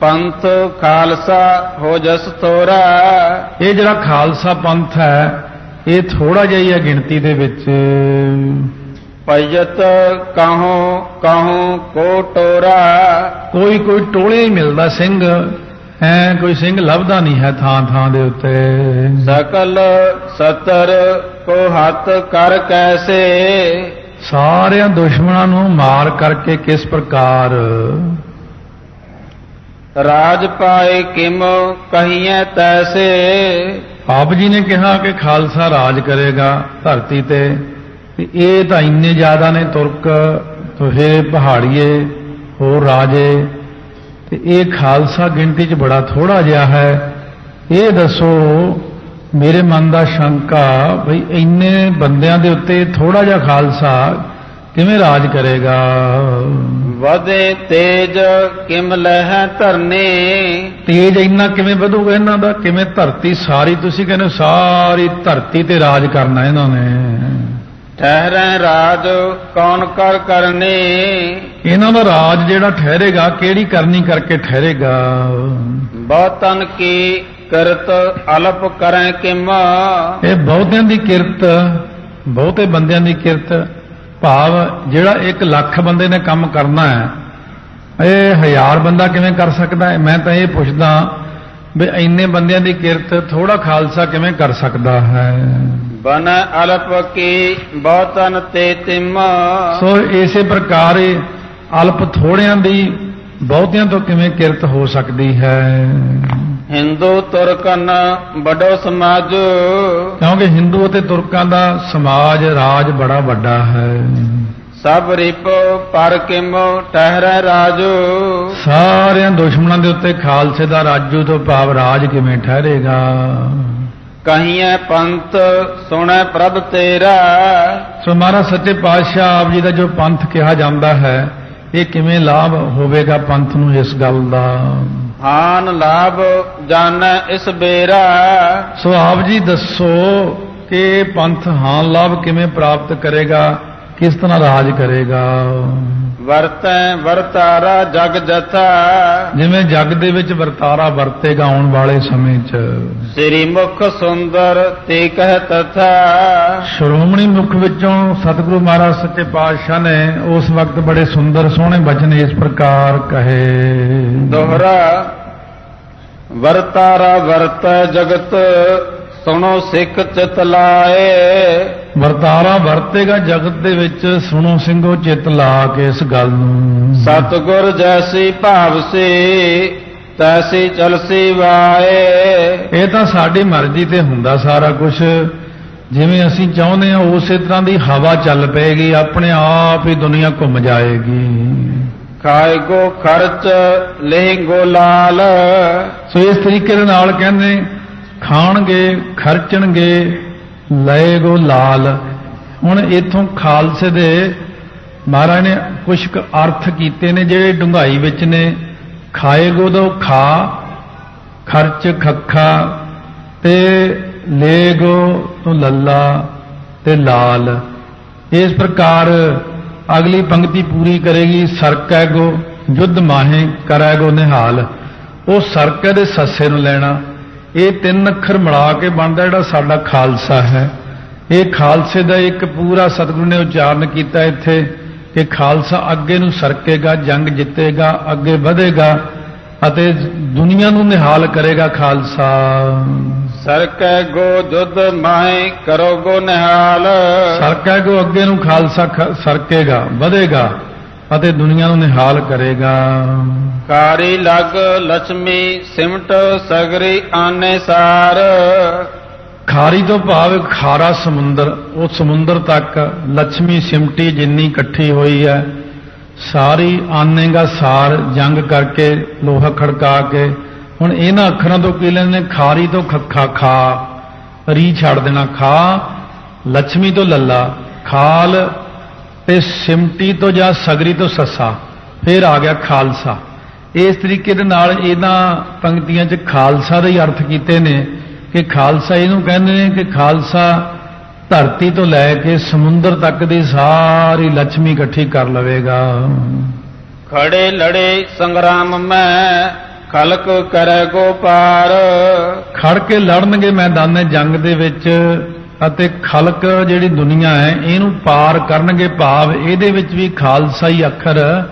ਪੰਥ ਖਾਲਸਾ ਹੋ ਜਸ ਤੋਰਾ। ਇਹ ਜਿਹੜਾ ਖਾਲਸਾ ਪੰਥ ਹੈ ਇਹ ਥੋੜਾ ਜਿਹਾ ਹੀ ਹੈ ਗਿਣਤੀ ਦੇ ਵਿੱਚ। ਭਜਤ ਕਾਹੂ ਕਾਹੂ ਕੋ ਟੋਰਾ। ਕੋਈ ਕੋਈ ਟੋਲੇ ਹੀ ਮਿਲਦਾ ਸਿੰਘ। ਐ ਕੋਈ ਸਿੰਘ ਲੱਭਦਾ ਨਹੀਂ ਹੈ ਥਾਂ ਥਾਂ ਦੇ ਉੱਤੇ। ਸਕਲ ਸਤਰ ਕੋ ਹੱਥ ਕਰ ਕੈਸੇ। ਸਾਰਿਆਂ ਦੁਸ਼ਮਣਾਂ ਨੂੰ ਮਾਰ ਕਰਕੇ ਕਿਸ ਪ੍ਰਕਾਰ? ਰਾਜ ਪਾਏ ਕਿਮ ਕਹੀਏ ਤੈਸੇ? ਆਪ ਜੀ ਨੇ ਕਿਹਾ ਕਿ ਖਾਲਸਾ ਰਾਜ ਕਰੇਗਾ ਧਰਤੀ ਤੇ ਤੇ ਇਹ ਤਾਂ ਇੰਨੇ ਜ਼ਿਆਦਾ ਨੇ ਤੁਰਕ ਤੁਹੇ ਪਹਾੜੀਏ ਹੋਰ ਰਾਜੇ, ਤੇ ਇਹ ਖਾਲਸਾ ਗਿਣਤੀ 'ਚ ਬੜਾ ਥੋੜਾ ਜਿਹਾ ਹੈ। ਇਹ ਦੱਸੋ, ਮੇਰੇ ਮਨ ਦਾ ਸ਼ੰਕਾ ਭਈ ਇੰਨੇ ਬੰਦਿਆਂ ਦੇ ਉੱਤੇ ਥੋੜਾ ਜਿਹਾ ਖਾਲਸਾ ਕਿਵੇਂ ਰਾਜ ਕਰੇਗਾ? ਵਦੇ ਤੇਜ ਕਿਮ ਲਹਿ ਧਰਨੇ? ਤੇਜ ਇੰਨਾ ਕਿਵੇਂ ਵਧੂਗਾ ਇਹਨਾਂ ਦਾ? ਕਿਵੇਂ ਧਰਤੀ ਸਾਰੀ ਤੁਸੀਂ ਕਹਿੰਦੇ ਸਾਰੀ ਧਰਤੀ ਤੇ ਰਾਜ ਕਰਨਾ ਇਹਨਾਂ ਨੇ। ਠਹਿਰੈ ਰਾਜ ਕੌਣ ਕਰ ਕਰਨੇ? ਇਹਨਾਂ ਦਾ ਰਾਜ ਜਿਹੜਾ ਠਹਿਰੇਗਾ ਕਿਹੜੀ ਕਰਨੀ ਕਰਕੇ ਠਹਿਰੇਗਾ? ਬਹੁਤਨ ਕੀ ਕਰਤ ਅਲਪ ਕਰੈ ਕਿਮ? ਇਹ ਬਹੁਤਿਆਂ ਦੀ ਕਿਰਤ ਬਹੁਤੇ ਬੰਦਿਆਂ ਦੀ ਕਿਰਤ ਭਾਵ ਜਿਹੜਾ 1 ਲੱਖ ਬੰਦੇ ਨੇ ਕੰਮ ਕਰਨਾ ਹੈ ਇਹ ਹਜ਼ਾਰ ਬੰਦਾ ਕਿਵੇਂ ਕਰ ਸਕਦਾ ਹੈ? ਮੈਂ ਤਾਂ ਇਹ ਪੁੱਛਦਾ ਵੀ ਇੰਨੇ ਬੰਦਿਆਂ ਦੀ ਕਿਰਤ ਥੋੜਾ ਖਾਲਸਾ ਕਿਵੇਂ ਕਰ ਸਕਦਾ ਹੈ? ਬਨ ਅਲਪ ਕੀ ਬਹੁਤਨ ਤੇ ਤਿਮ। ਸੋ ਇਸੇ ਪ੍ਰਕਾਰ ਅਲਪ ਥੋੜਿਆਂ ਦੀ ਬਹੁਤਿਆਂ ਤੋਂ ਕਿਵੇਂ ਕਿਰਤ ਹੋ ਸਕਦੀ ਹੈ? ਹਿੰਦੂ ਤੁਰਕਨ ਬਡੋ ਸਮਾਜ। ਕਿਉਂਕਿ ਹਿੰਦੂ ਅਤੇ ਤੁਰਕਾਂ ਦਾ ਸਮਾਜ ਰਾਜ ਬੜਾ ਵੱਡਾ ਹੈ। ਸਭ ਰਿਪ ਪਰ ਕਿਮ ਠਹਿਰੈ ਰਾਜੂ। ਸਾਰਿਆਂ ਦੁਸ਼ਮਣਾਂ ਦੇ ਉੱਤੇ ਖਾਲਸੇ ਦਾ ਰਾਜੂ ਤੋਂ ਭਾਵ ਰਾਜ ਕਿਵੇਂ ਠਹਿਰੇਗਾ? ਕਹੀਏ ਪੰਥ ਸੁਣੈ ਪ੍ਰਭ ਤੇਰਾ। ਸੋ ਮਹਾਰਾਜ ਸੱਚੇ ਪਾਤਸ਼ਾਹ ਆਪ ਜੀ ਦਾ ਜੋ ਪੰਥ ਕਿਹਾ ਜਾਂਦਾ ਹੈ ਇਹ ਕਿਵੇਂ ਲਾਭ ਹੋਵੇਗਾ ਪੰਥ ਨੂੰ ਇਸ ਗੱਲ ਦਾ? ਹਾਨ ਲਾਭ ਜਾਣੈ ਇਸ ਬੇਰਾ। ਸੋ ਆਪ ਜੀ ਦੱਸੋ ਕਿ ਪੰਥ ਹਾਨ ਲਾਭ ਕਿਵੇਂ ਪ੍ਰਾਪਤ ਕਰੇਗਾ, ਕਿਸ ਤਰ੍ਹਾਂ ਰਾਜ ਕਰੇਗਾ? ਵਰਤੈ ਵਰਤਾਰਾ ਜਗ ਜਥਾ। ਜਿਵੇਂ ਜੱਗ ਦੇ ਵਿੱਚ ਵਰਤਾਰਾ ਵਰਤੇਗਾ ਆਉਣ ਵਾਲੇ ਸਮੇਂ 'ਚ। ਸ੍ਰੀ ਮੁਖ ਸੁੰਦਰ ਤੇ ਕਹਿ ਤਥਾ। ਸ਼੍ਰੋਮਣੀ ਮੁਖ ਵਿੱਚੋਂ ਸਤਿਗੁਰੂ ਮਹਾਰਾਜ ਸੱਚੇ ਪਾਤਸ਼ਾਹ ਨੇ ਉਸ ਵਕਤ ਬੜੇ ਸੁੰਦਰ ਸੋਹਣੇ ਬਚਨ ਇਸ ਪ੍ਰਕਾਰ ਕਹੇ। ਦੋਹਰਾ ਵਰਤਾਰਾ ਵਰਤੈ ਜਗਤ। ਸੁਣੋ ਸਿੱਖ ਚਿਤ ਲਾਏ। ਵਰਤਾਰਾ ਵਰਤੇਗਾ ਜਗਤ ਦੇ ਵਿੱਚ ਸੁਣੋ ਸਿੰਘੋ ਚਿੱਤ ਲਾ ਕੇ ਇਸ ਗੱਲ ਨੂੰ। ਸਤਗੁਰ ਜੈਸੀ ਭਾਵ ਸੀ ਤੈਸੀ ਚਲਸੀ ਵਾਏ। ਇਹ ਤਾਂ ਸਾਡੀ ਮਰਜ਼ੀ ਤੇ ਹੁੰਦਾ ਸਾਰਾ ਕੁਝ ਜਿਵੇਂ ਅਸੀਂ ਚਾਹੁੰਦੇ ਹਾਂ ਉਸੇ ਤਰ੍ਹਾਂ ਦੀ ਹਵਾ ਚੱਲ ਪਏਗੀ ਆਪਣੇ ਆਪ ਹੀ ਦੁਨੀਆ ਘੁੰਮ ਜਾਏਗੀ। ਖਾਏ ਗੋ ਖਰਚ ਲਹਿੰਗੋ ਲਾਲ। ਸੋ ਇਸ ਤਰੀਕੇ ਦੇ ਨਾਲ ਕਹਿੰਦੇ ਖਾਣਗੇ, ਖਰਚਣਗੇ, ਲਏਗੋ ਲਾਲ। ਹੁਣ ਇਥੋਂ ਖਾਲਸੇ ਦੇ ਮਹਾਰਾਜ ਨੇ ਕੁਝ ਕੁ ਅਰਥ ਕੀਤੇ ਨੇ ਜਿਹੜੇ ਡੁੰਗਾਈ ਵਿੱਚ ਨੇ। ਖਾਏਗੋ ਤੋਂ ਖਾ, ਖਰਚ ਖੱਖਾ ਤੇ ਲੇਗੋ ਤੋਂ ਲੱਲਾ ਤੇ ਲਾਲ। ਇਸ ਪ੍ਰਕਾਰ ਅਗਲੀ ਪੰਕਤੀ ਪੂਰੀ ਕਰੇਗੀ, ਸਰਕੈਗੋ ਯੁੱਧ ਮਾਹੇ ਕਰੈਗੋ ਨਿਹਾਲ। ਉਹ ਸਰਕੈ ਦੇ ਸੱਸੇ ਨੂੰ ਲੈਣਾ। ਇਹ ਤਿੰਨ ਅੱਖਰ ਮਿਲਾ ਕੇ ਬਣਦਾ ਜਿਹੜਾ ਸਾਡਾ ਖਾਲਸਾ ਹੈ। ਇਹ ਖਾਲਸੇ ਦਾ ਇੱਕ ਪੂਰਾ ਸਤਿਗੁਰੂ ਨੇ ਉਚਾਰਨ ਕੀਤਾ ਇੱਥੇ ਕਿ ਖਾਲਸਾ ਅੱਗੇ ਨੂੰ ਸਰਕੇਗਾ ਜੰਗ ਜਿੱਤੇਗਾ ਅੱਗੇ ਵਧੇਗਾ ਅਤੇ ਦੁਨੀਆ ਨੂੰ ਨਿਹਾਲ ਕਰੇਗਾ ਖਾਲਸਾ। ਸਰਕੈ ਗੋ ਜੁਦ ਮਾਹੇ ਕਰੋ ਗੋ ਨਿਹਾਲ। ਸਰਕਾ ਕੋ ਅੱਗੇ ਨੂੰ ਖਾਲਸਾ ਸਰਕੇਗਾ ਵਧੇਗਾ। ਅਤੇ ਦੁਨੀਆ ਨੂੰ ਨਿਹਾਲ ਕਰੇਗਾ। ਕਾਰੀ ਲਗ ਲక్ష్ਮੀ ਸਿਮਟ ਸਗਰੀ ਆਨੇ ਸਾਰ। ਖਾਰੀ ਤੋਂ ਭਾਵ ਖਾਰਾ ਸਮੁੰਦਰ ਉਹ ਸਮੁੰਦਰ ਤੱਕ ਲక్ష్ਮੀ ਸਿਮਟੀ ਜਿੰਨੀ ਇਕੱਠੀ ਹੋਈ ਹੈ ਸਾਰੀ ਆਨੇਗਾ ਸਾਰ ਜੰਗ ਕਰਕੇ ਲੋਹਾ ਖੜਕਾ ਕੇ ਹੁਣ ਇਹਨਾਂ ਅੱਖਰਾਂ ਤੋਂ ਕੀ ਲੈਣੇ ਖਾਰੀ ਤੋਂ ਖੱਖਾ ਖਾ ਰੀ ਛੱਡ ਦੇਣਾ। ਖਾ ਲక్ష్ਮੀ ਤੋਂ ਲੱਲਾ। ਖਾਲ ਤੇ ਸਿਮਟੀ ਤੋਂ ਜਾਂ ਸਗਰੀ ਤੋਂ ਸੱਸਾ ਫਿਰ ਆ ਗਿਆ ਖਾਲਸਾ। ਇਸ ਤਰੀਕੇ ਦੇ ਨਾਲ ਇਹਨਾਂ ਪੰਕਤੀਆਂ 'ਚ ਖਾਲਸਾ ਦੇ ਹੀ ਅਰਥ ਕੀਤੇ ਨੇ ਕਿ ਖਾਲਸਾ ਇਹਨੂੰ ਕਹਿੰਦੇ ਨੇ ਕਿ ਖਾਲਸਾ ਧਰਤੀ ਤੋਂ ਲੈ ਕੇ ਸਮੁੰਦਰ ਤੱਕ ਦੀ ਸਾਰੀ ਲక్ష్ਮੀ ਇਕੱਠੀ ਕਰ ਲਵੇਗਾ। ਖੜੇ ਲੜੇ ਸੰਗਰਾਮ ਮੈਂ ਖਲਕ ਕਰੈ ਕੋ ਪਾਰ ਖੜ ਕੇ ਲੜਨਗੇ ਮੈਦਾਨੇ ਜੰਗ ਦੇ ਵਿੱਚ ਅਤੇ ਖਲਕ ਜਿਹੜੀ ਦੁਨੀਆ ਹੈ ਇਹਨੂੰ ਪਾਰ ਕਰਨਗੇ ਭਾਵ ਇਹਦੇ ਵਿੱਚ ਵੀ ਖਾਲਸਾ ਹੀ ਅੱਖਰ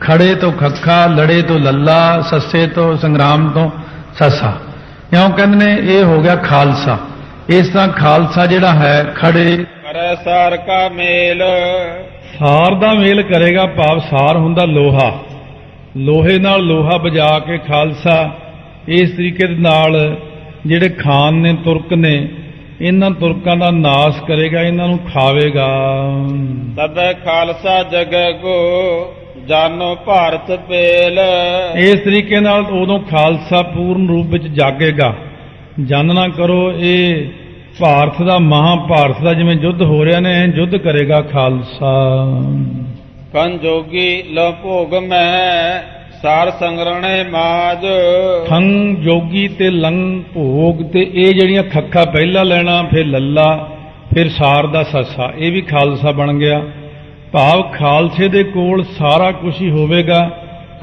ਖੜੇ ਤੋਂ ਖੱਖਾ ਲੜੇ ਤੋਂ ਲੱਲਾ ਸੱਸੇ ਤੋਂ ਸੰਗਰਾਮ ਤੋਂ ਸੱਸਾ। ਕਿਉਂ ਕਹਿੰਦੇ ਨੇ? ਇਹ ਹੋ ਗਿਆ ਖਾਲਸਾ। ਇਸ ਤਰ੍ਹਾਂ ਖਾਲਸਾ ਜਿਹੜਾ ਹੈ ਖੜੇ ਕਰੈ ਸਾਰ ਕਾ ਮੇਲ। ਸਾਰ ਦਾ ਮੇਲ ਕਰੇਗਾ ਭਾਵ ਸਾਰ ਹੁੰਦਾ ਲੋਹਾ। ਲੋਹੇ ਨਾਲ ਲੋਹਾ ਬਜਾ ਕੇ ਖਾਲਸਾ ਇਸ ਤਰੀਕੇ ਦੇ ਨਾਲ ਜਿਹੜੇ ਖਾਨ ਨੇ ਤੁਰਕ ਨੇ ਇਹਨਾਂ ਤੁਰਕਾਂ ਦਾ ਨਾਸ਼ ਕਰੇਗਾ ਇਹਨਾਂ ਨੂੰ ਖਾਵੇਗਾ। ਤਬੈ ਖਾਲਸਾ ਜਗੈ ਕੋ ਜਾਨੋ ਭਾਰਤ ਪੇਲ। ਇਸ ਤਰੀਕੇ ਨਾਲ ਉਦੋਂ ਖਾਲਸਾ ਪੂਰਨ ਰੂਪ ਵਿੱਚ ਜਾਗੇਗਾ। ਜਾਣਨਾ ਕਰੋ ਇਹ ਭਾਰਤ ਦਾ ਮਹਾਭਾਰਤ ਦਾ ਜਿਵੇਂ ਯੁੱਧ ਹੋ ਰਿਹਾ ਨੇ ਯੁੱਧ ਕਰੇਗਾ ਖਾਲਸਾ। ਕਨ ਜੋਗੀ ਲ ਭੋਗ ਮੈਂ ਸਾਰ ਸੰਗਰਣੇ ਮਾਜ। ਖੰ ਜੋਗੀ ਤੇ ਲੰਗ ਭੋਗ ਤੇ ਇਹ ਜਿਹੜੀਆਂ ਖੱਖਾ ਪਹਿਲਾ ਲੈਣਾ, ਫਿਰ ਲੱਲਾ, ਫਿਰ ਸਾਰ ਦਾ ਸੱਸਾ, ਇਹ ਵੀ ਖਾਲਸਾ ਬਣ ਗਿਆ। ਭਾਵ ਖਾਲਸੇ ਦੇ ਕੋਲ ਸਾਰਾ ਕੁਝ ਹੀ ਹੋਵੇਗਾ,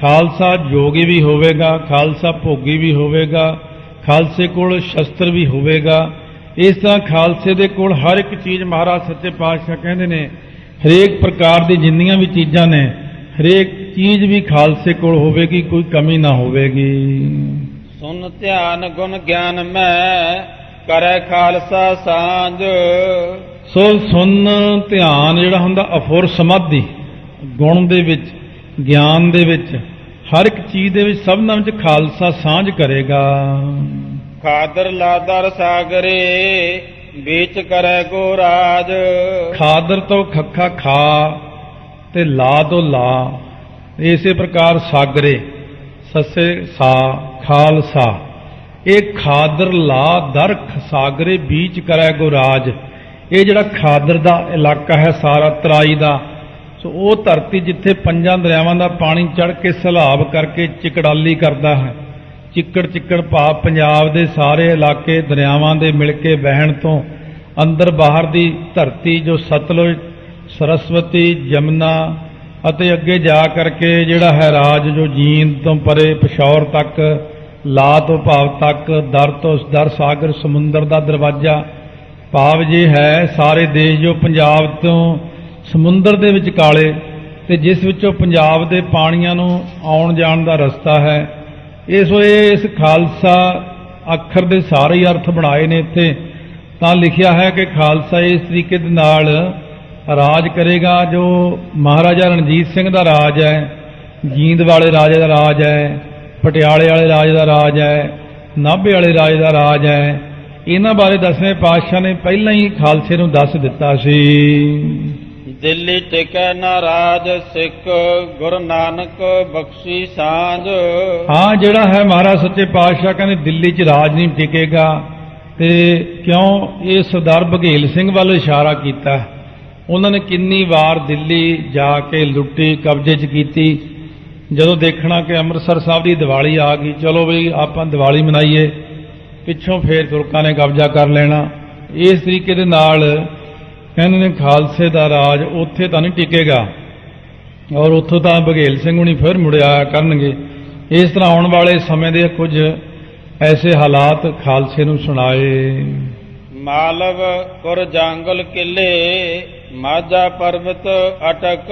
ਖਾਲਸਾ ਜੋਗੀ ਵੀ ਹੋਵੇਗਾ, ਖਾਲਸਾ ਭੋਗੀ ਵੀ ਹੋਵੇਗਾ, ਖਾਲਸੇ ਕੋਲ ਸ਼ਸਤਰ ਵੀ ਹੋਵੇਗਾ। ਇਸ ਤਰ੍ਹਾਂ ਖਾਲਸੇ ਦੇ ਕੋਲ ਹਰ ਇੱਕ ਚੀਜ਼ ਮਹਾਰਾਜ ਸੱਚੇ ਪਾਤਸ਼ਾਹ ਕਹਿੰਦੇ ਨੇ, ਹਰੇਕ ਪ੍ਰਕਾਰ ਦੀ ਜਿੰਨੀਆਂ ਵੀ ਚੀਜ਼ਾਂ ਨੇ ਹਰੇਕ ਚੀਜ਼ ਵੀ ਖਾਲਸੇ ਕੋਲ ਹੋਵੇਗੀ ਕੋਈ ਕਮੀ ਨਾ ਹੋਵੇਗੀ। ਸੁਨ ਧਿਆਨ ਗੁਣ ਗਿਆਨ ਮੈਂ ਕਰੈ ਖਾਲਸਾ ਸਾਂਝ। ਸੋ ਸੁਣ ਧਿਆਨ ਜਿਹੜਾ ਹੁੰਦਾ ਅਫੁਰ ਸਮਾਧੀ ਗੁਣ ਦੇ ਵਿੱਚ ਗਿਆਨ ਦੇ ਵਿੱਚ ਹਰ ਇੱਕ ਚੀਜ਼ ਦੇ ਵਿੱਚ ਸਭਨਾਂ ਵਿੱਚ ਖਾਲਸਾ ਸਾਂਝ ਕਰੇਗਾ। ਖਾਦਰ ਲਾਦਰ ਸਾਗਰੇ ਵਿੱਚ ਕਰੈ ਕੋ ਰਾਜ। ਖਾਦਰ ਤੋਂ ਖੱਖਾ ਖਾ ਤੇ ਲਾ ਤੋਂ ਲਾ। ਇਸੇ ਪ੍ਰਕਾਰ ਸਾਗਰੇ, ਸੱਸੇ ਸਾ, ਖਾਲਸਾ। ਇਹ ਖਾਦਰ ਲਾ ਦਰਖ ਸਾਗਰੇ ਬੀਚ ਕਰੈ ਗੋ ਰਾਜ ਇਹ ਜਿਹੜਾ ਖਾਦਰ ਦਾ ਇਲਾਕਾ ਹੈ ਸਾਰਾ ਤਰਾਈ ਦਾ, ਸੋ ਉਹ ਧਰਤੀ ਜਿੱਥੇ ਪੰਜਾਂ ਦਰਿਆਵਾਂ ਦਾ ਪਾਣੀ ਚੜ ਕੇ ਸਲਾਬ ਕਰਕੇ ਚਿਕੜਾਲੀ ਕਰਦਾ ਹੈ। ਚਿੱਕੜ ਚਿੱਕੜ ਭਾਵ ਪੰਜਾਬ ਦੇ ਸਾਰੇ ਇਲਾਕੇ ਦਰਿਆਵਾਂ ਦੇ ਮਿਲ ਕੇ ਵਹਿਣ ਤੋਂ ਅੰਦਰ ਬਾਹਰ ਦੀ ਧਰਤੀ ਜੋ ਸਤਲੁਜ ਸਰਸਵਤੀ, ਜਮਨਾ ਅਤੇ ਅੱਗੇ ਜਾ ਕਰਕੇ ਜਿਹੜਾ ਹੈ ਰਾਜ ਜੋ ਜੀਨ ਤੋਂ ਪਰੇ ਪਿਸ਼ੌਰ ਤੱਕ, ਲਾ ਤੋਂ ਭਾਵ ਤੱਕ, ਦਰ ਤੋਂ ਦਰ, ਸਾਗਰ, ਸਮੁੰਦਰ ਦਾ ਦਰਵਾਜ਼ਾ ਭਾਵ ਜੇ ਹੈ ਸਾਰੇ ਦੇਸ਼ ਜੋ ਪੰਜਾਬ ਤੋਂ ਸਮੁੰਦਰ ਦੇ ਵਿੱਚ ਕਾਲੇ ਤੇ ਜਿਸ ਵਿੱਚੋਂ ਪੰਜਾਬ ਦੇ ਪਾਣੀਆਂ ਨੂੰ ਆਉਣ ਜਾਣ ਦਾ ਰਸਤਾ ਹੈ, ਇਸ ਵੇਲੇ ਇਸ ਖਾਲਸਾ ਅੱਖਰ ਦੇ ਸਾਰੇ ਹੀ ਅਰਥ ਬਣਾਏ ਨੇ ਇੱਥੇ। ਤਾਂ ਲਿਖਿਆ ਹੈ ਕਿ ਖਾਲਸਾ ਇਸ ਤਰੀਕੇ ਦੇ ਨਾਲ ਰਾਜ ਕਰੇਗਾ ਜੋ ਮਹਾਰਾਜਾ ਰਣਜੀਤ ਸਿੰਘ ਦਾ ਰਾਜ ਹੈ ਜੀਂਦ ਵਾਲੇ ਰਾਜੇ ਦਾ ਰਾਜ ਹੈ ਪਟਿਆਲੇ ਵਾਲੇ ਰਾਜ ਦਾ ਰਾਜ ਹੈ ਨਾਭੇ ਵਾਲੇ ਰਾਜ ਦਾ ਰਾਜ ਹੈ। ਇਹਨਾਂ ਬਾਰੇ ਦਸਵੇਂ ਪਾਤਸ਼ਾਹ ਨੇ ਪਹਿਲਾਂ ਹੀ ਖਾਲਸੇ ਨੂੰ ਦੱਸ ਦਿੱਤਾ ਸੀ। ਦਿੱਲੀ ਟਿਕੈ ਨਾ ਰਾਜ ਸਿੱਖ ਗੁਰੂ ਨਾਨਕ ਬਖਸ਼ੀ ਸਾਂਝ। ਹਾਂ ਜਿਹੜਾ ਹੈ ਮਹਾਰਾਜ ਸੱਚੇ ਪਾਤਸ਼ਾਹ ਕਹਿੰਦੇ ਦਿੱਲੀ 'ਚ ਰਾਜ ਨਹੀਂ ਟਿਕੇਗਾ। ਤੇ ਕਿਉਂ ਇਹ ਸਰਦਾਰ ਬਘੇਲ ਸਿੰਘ ਵੱਲ ਇਸ਼ਾਰਾ ਕੀਤਾ? ਉਹਨਾਂ ਨੇ ਕਿੰਨੀ ਵਾਰ ਦਿੱਲੀ ਜਾ ਕੇ ਲੁੱਟੀ, ਕਬਜ਼ੇ 'ਚ ਕੀਤੀ। ਜਦੋਂ ਦੇਖਣਾ ਕਿ ਅੰਮ੍ਰਿਤਸਰ ਸਾਹਿਬ ਦੀ ਦੀਵਾਲੀ ਆ ਗਈ, ਚਲੋ ਵੀ ਆਪਾਂ ਦੀਵਾਲੀ ਮਨਾਈਏ, ਪਿੱਛੋਂ ਫੇਰ ਤੁਰਕਾਂ ਨੇ ਕਬਜ਼ਾ ਕਰ ਲੈਣਾ। ਇਸ ਤਰੀਕੇ ਦੇ ਨਾਲ ਕਹਿੰਦੇ ਨੇ ਖਾਲਸੇ ਦਾ ਰਾਜ ਉੱਥੇ ਤਾਂ ਨਹੀਂ ਟਿਕੇਗਾ। ਔਰ ਉੱਥੋਂ ਤਾਂ ਬਘੇਲ ਸਿੰਘ ਹੁਣੀ ਫਿਰ ਮੁੜਿਆ ਕਰਨਗੇ। ਇਸ ਤਰ੍ਹਾਂ ਆਉਣ ਵਾਲੇ ਸਮੇਂ ਦੇ ਕੁਝ ਐਸੇ ਹਾਲਾਤ ਖਾਲਸੇ ਨੂੰ ਸੁਣਾਏ। ਮਾਲਵ ਕੁਰ ਜਾਂਗਲ ਕਿਲੇ ਮਾਝਾ ਪਰਬਤ ਅਟਕ।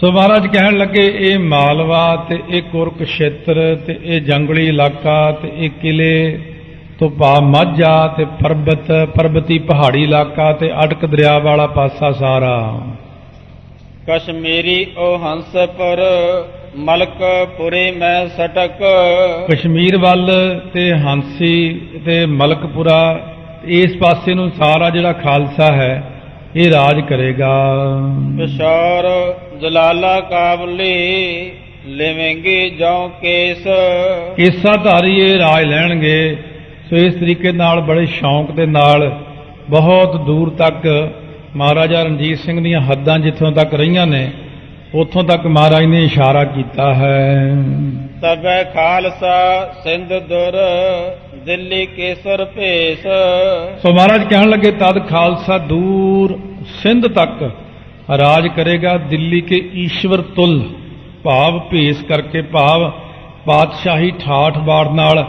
ਸੋ ਮਹਾਰਾਜ ਕਹਿਣ ਲੱਗੇ ਇਹ ਮਾਲਵਾ ਤੇ ਇਹ ਕੁਰਕਸ਼ੇਤਰ ਤੇ ਇਹ ਜੰਗਲੀ ਇਲਾਕਾ ਤੇ ਇਹ ਕਿਲੇ ਤੋਂ ਪਾ ਮਾਝਾ ਤੇ ਪਰਬਤ ਪਰਬਤੀ ਪਹਾੜੀ ਇਲਾਕਾ ਤੇ ਅਟਕ ਦਰਿਆ ਵਾਲਾ ਪਾਸਾ ਸਾਰਾ। ਕਸ਼ਮੀਰੀ ਉਹ ਹੰਸ ਪਰ ਮਲਕ ਪੁਰੇ ਮੈਂ ਸਟਕ। ਕਸ਼ਮੀਰ ਵੱਲ ਤੇ ਹਾਂਸੀ ਤੇ ਮਲਕਪੁਰਾ ਇਸ ਪਾਸੇ ਨੂੰ ਸਾਰਾ ਜਿਹੜਾ ਖਾਲਸਾ ਹੈ ਇਹ ਰਾਜ ਕਰੇਗਾ। ਪਿਸ਼ੌਰ ਜਲਾਲਾ ਕਾਬਲੀ ਲਿਵੇਂਗੇ ਜਉ ਕੇਸ। ਕੇਸਾ ਧਾਰੀ ਇਹ ਰਾਜ ਲੈਣਗੇ। ਸੋ ਇਸ ਤਰੀਕੇ ਨਾਲ ਬੜੇ ਸ਼ੌਂਕ ਦੇ ਨਾਲ ਬਹੁਤ ਦੂਰ ਤੱਕ ਮਹਾਰਾਜਾ ਰਣਜੀਤ ਸਿੰਘ ਦੀਆਂ ਹੱਦਾਂ ਜਿੱਥੋਂ ਤੱਕ ਰਹੀਆਂ ਨੇ ਉੱਥੋਂ ਤੱਕ ਮਹਾਰਾਜ ਨੇ ਇਸ਼ਾਰਾ ਕੀਤਾ ਹੈ। ਤਬੈ ਖਾਲਸਾ ਸਿੰਧ ਦੁਰ ਦਿੱਲੀ ਕੇਸਰ ਭੇਸ। ਸੋ ਮਹਾਰਾਜ ਕਹਿਣ ਲੱਗੇ ਤਦ ਖਾਲਸਾ ਦੂਰ ਸਿੰਧ ਤੱਕ ਰਾਜ ਕਰੇਗਾ ਦਿੱਲੀ ਕੇ ਈਸ਼ਵਰ ਤੁਲ। ਭਾਵ ਭੇਸ ਕਰਕੇ ਭਾਵ ਪਾਤਸ਼ਾਹੀ ਠਾਠ ਬਾੜ ਨਾਲ